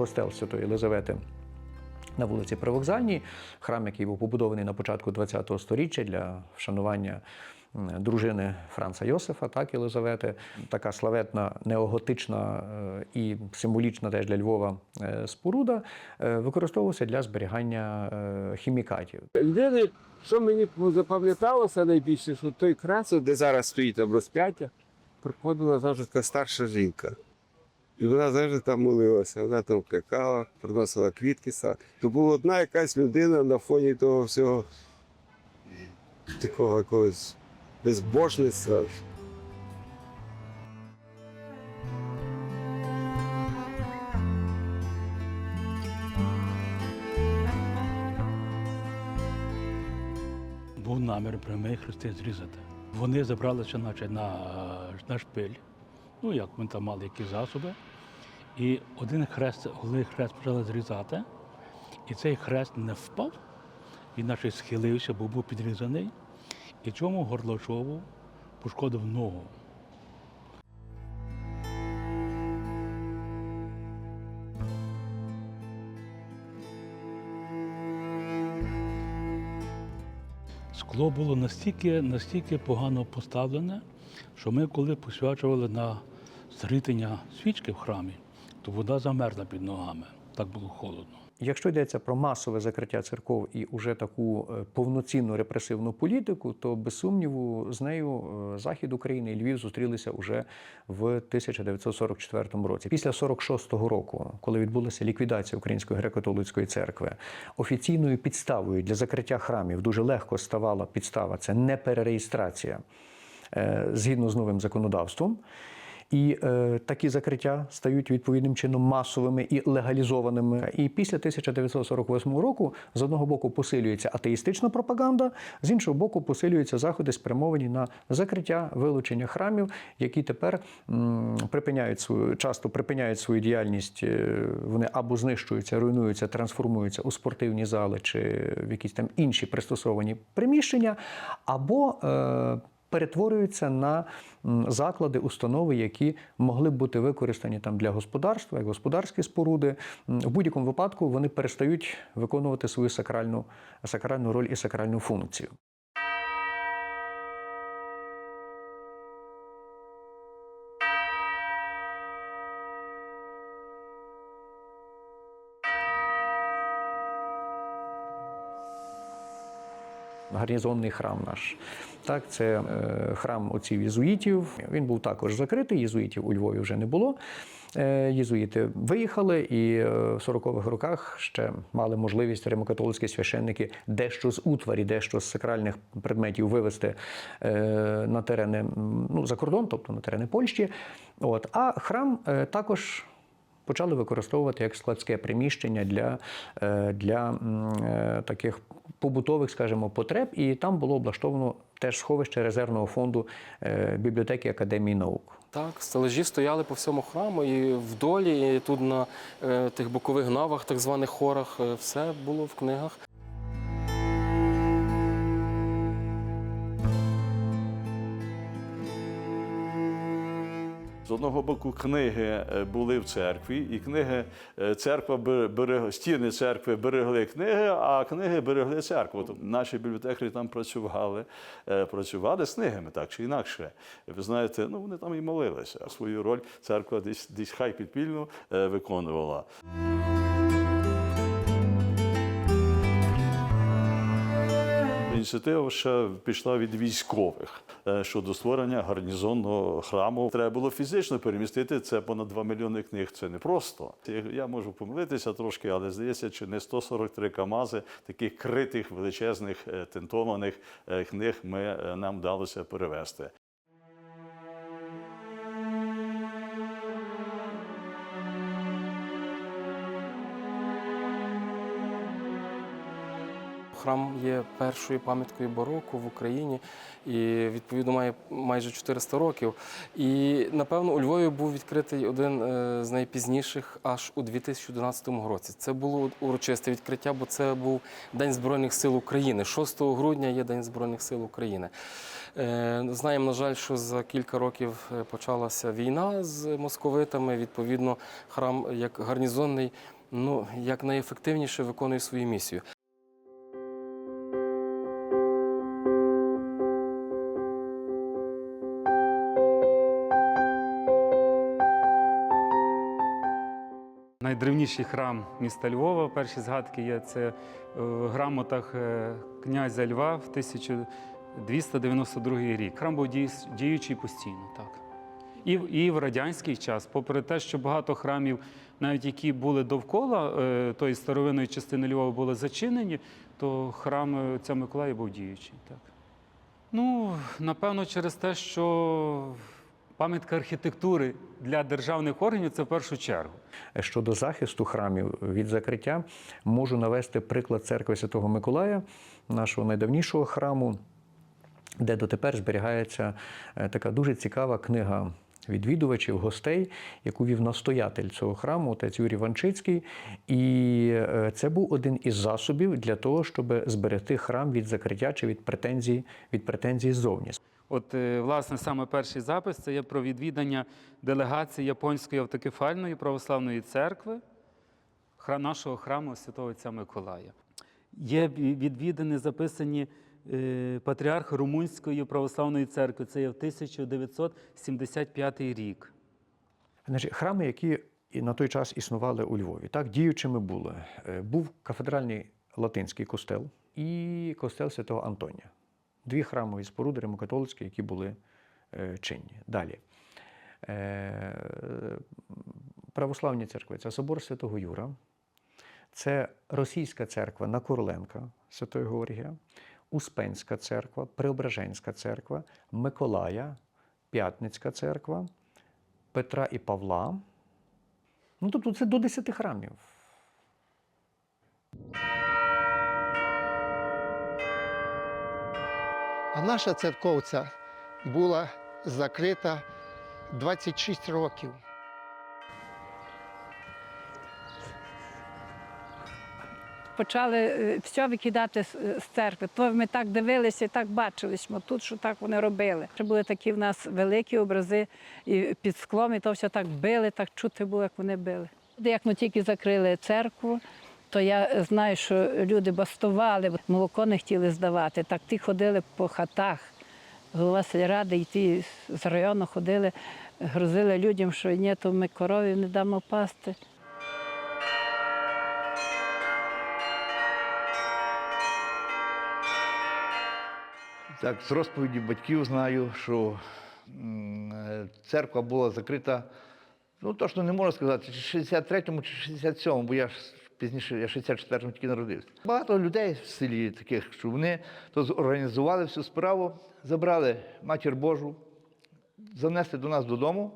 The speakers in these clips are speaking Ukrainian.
костел Святої Єлизавети на вулиці Привокзальній, храм, який був побудований на початку ХХ століття для вшанування дружини Франца Йосифа, так, Єлизавети. Така славетна неоготична е, і символічна теж для Львова е, споруда е, використовувався для зберігання хімікатів. Єдине, що мені запам'яталося найбільше, що той красу, де зараз стоїть там розп'яття, приходила завжди така старша жінка. І вона завжди там молилася, вона там кликала, приносила квітки. са- То була одна якась людина на фоні того всього такого якогось безбожництва. був намір прямий хрести зрізати. Вони забралися наче на, на шпиль, ну як вони там мали які засоби. І один хрест, один хрест почали зрізати, і цей хрест не впав, він наче схилився, бо був підрізаний. І цьому Горлачову пошкодив ногу. Скло було настільки, настільки погано поставлене, що ми, коли посвячували на зритення свічки в храмі, то вода замерзла під ногами. Так було холодно. Якщо йдеться про масове закриття церков і уже таку е, повноцінну репресивну політику, то без сумніву з нею е, захід України і Львів зустрілися уже в 1944 році. Після 46-го року, коли відбулася ліквідація Української греко-католицької церкви, офіційною підставою для закриття храмів дуже легко ставала підстава це неперереєстрація е, згідно з новим законодавством. І е, такі закриття стають відповідним чином масовими і легалізованими. І після 1948 року з одного боку посилюється атеїстична пропаганда, з іншого боку, посилюються заходи, спрямовані на закриття вилучення храмів, які тепер м, припиняють свою часто припиняють свою діяльність. е, Вони або знищуються, руйнуються, трансформуються у спортивні зали чи в якісь там інші пристосовані приміщення, або е, перетворюються на заклади, установи, які могли б бути використані там для господарства, як господарські споруди. В будь-якому випадку вони перестають виконувати свою сакральну, сакральну роль і сакральну функцію. Гарнізонний храм наш. Так, це е, храм отців єзуїтів. Він був також закритий. Єзуїтів у Львові вже не було. Е, єзуїти виїхали, і е, в 40-х роках ще мали можливість римокатолицькі священники дещо з утварі, дещо з сакральних предметів вивезти на терени ну, за кордон, тобто на терени Польщі. От. А храм також почали використовувати як складське приміщення для, е, для е, таких побутових, скажімо, потреб, і там було облаштовано теж сховище резервного фонду е, бібліотеки Академії наук. Так, стележі стояли по всьому храму, і вдолі, і тут на тих бокових навах, так званих хорах, все було в книгах. З одного боку, книги е, були в церкві, і книги е, церква берег, стіни церкви берегли книги, а книги берегли церкву. Тобто наші бібліотекарі там працювали, е, працювали з книгами, так чи інакше. Ви знаєте, ну вони там і молилися. Свою роль церква десь десь хай підпільно виконувала. Ініціатива ще пішла від військових е, щодо створення гарнізонного храму. Треба було фізично перемістити це понад 2 мільйони книг. Це не просто. Я можу помилитися трошки, але здається, чи не 143 камази таких критих величезних е, тентованих е, книг ми нам вдалося перевезти. Храм є першою пам'яткою бароко в Україні і відповідно має майже 400 років. І напевно у Львові був відкритий один е, з найпізніших аж у 2011 році. Це було урочисте відкриття, бо це був День Збройних сил України. 6 грудня є День Збройних сил України. Е, Знаємо, на жаль, що за кілька років е, почалася війна з московитами. Відповідно, храм як гарнізонний, ну як найефективніше виконує свою місію. Найдревніший храм міста Львова. Перші згадки є це е, в грамотах е, князя Льва в 1292 рік. Храм був діючий постійно, так. І, і в радянський час, попри те, що багато храмів, навіть які були довкола е, тої старовинної частини Львова, були зачинені, то храм отця Миколая був діючий. Так. Ну, напевно, через те, що пам'ятка архітектури для державних органів це в першу чергу. Щодо захисту храмів від закриття, можу навести приклад церкви Святого Миколая, нашого найдавнішого храму, де дотепер зберігається е, така дуже цікава книга відвідувачів, гостей, яку вів настоятель цього храму, отець Юрій Ванчицький. І е, це був один із засобів для того, щоб зберегти храм від закриття чи від претензій, від претензій ззовні. От, е, власне, саме перший запис це є про відвідання делегації Японської автокефальної православної церкви, нашого храму Святого Отця Миколая. Є ві- відвідини, записані е, патріарх Румунської православної церкви. Це є в 1975 рік. Храми, які на той час існували у Львові, так, діючими були. Е, Був кафедральний латинський костел і костел святого Антонія. Дві храмові споруди римокатолицькі, які були е, чинні. Далі. Е, Православні церкви це собор Святого Юра, це Російська церква на Короленка Святого Георгія, Успенська церква, Преображенська церква, Миколая, П'ятницька церква, Петра і Павла. Ну, тобто це до 10 храмів. А наша церковця була закрита 26 років. почали е, все викидати з з церкви. То ми так дивилися і так бачили, що тут, що так вони робили. Ще були такі в нас великі образи і під склом, і то все так били, так чути було, як вони били. Як ми тільки закрили церкву, то я знаю, що люди бастували, молоко не хотіли здавати. Так ті ходили по хатах. Голова сільради і ті з району ходили, грозили людям, що ні, то ми корові не дамо пасти. Так, з розповіді батьків знаю, що е, церква була закрита, ну точно не можу сказати, чи 63-му, чи 67-му, бо я ж пізніше, я 64-му тільки народився. Багато людей в селі таких, що вони то організували всю справу, забрали матір Божу, занесли до нас додому,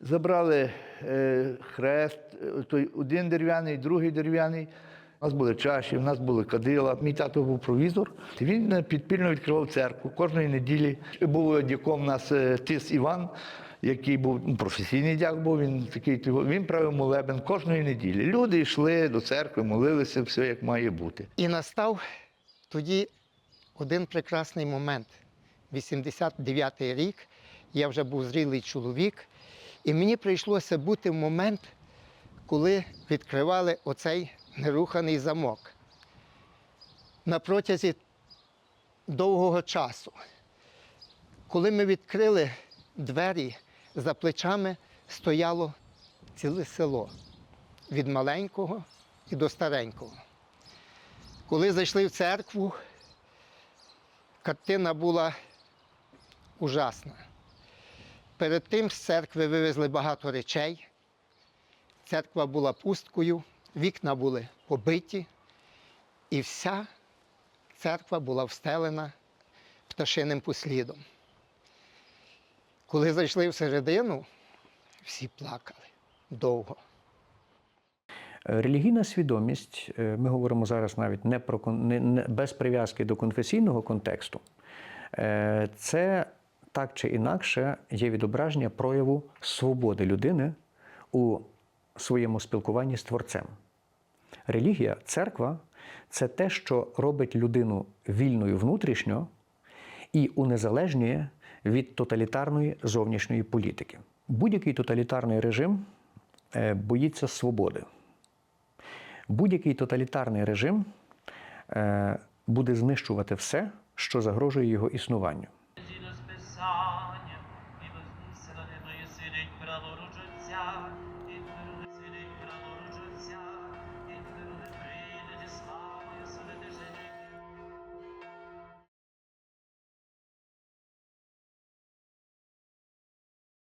забрали е, хрест, е, той один дерев'яний, другий дерев'яний. У нас були чаші, у нас були кадила. Мій тато був провізор. Він е, підпільно відкривав церкву кожної неділі. Був дяком у нас е, тис Іван, який був ну, професійний дяк, був він такий. Він правив молебен кожної неділі. Люди йшли до церкви, молилися, все як має бути. І настав тоді один прекрасний момент. 89-й рік, я вже був зрілий чоловік, і мені прийшлося бути в момент, коли відкривали оцей неруханий замок. На протязі довгого часу. Коли ми відкрили двері, за плечами стояло ціле село від маленького і до старенького. Коли зайшли в церкву, картина була ужасна. Перед тим з церкви вивезли багато речей. Церква була пусткою, вікна були побиті, і вся церква була встелена пташиним послідом. Коли зайшли всередину, всі плакали довго. Релігійна свідомість, е, ми говоримо зараз навіть не про не, не без прив'язки до конфесійного контексту, е, це так чи інакше є відображення прояву свободи людини у своєму спілкуванні з Творцем. Релігія, церква це те, що робить людину вільною внутрішньо і унезалежнює від тоталітарної зовнішньої політики. Будь-який тоталітарний режим е, боїться свободи. Будь-який тоталітарний режим е, буде знищувати все, що загрожує його існуванню.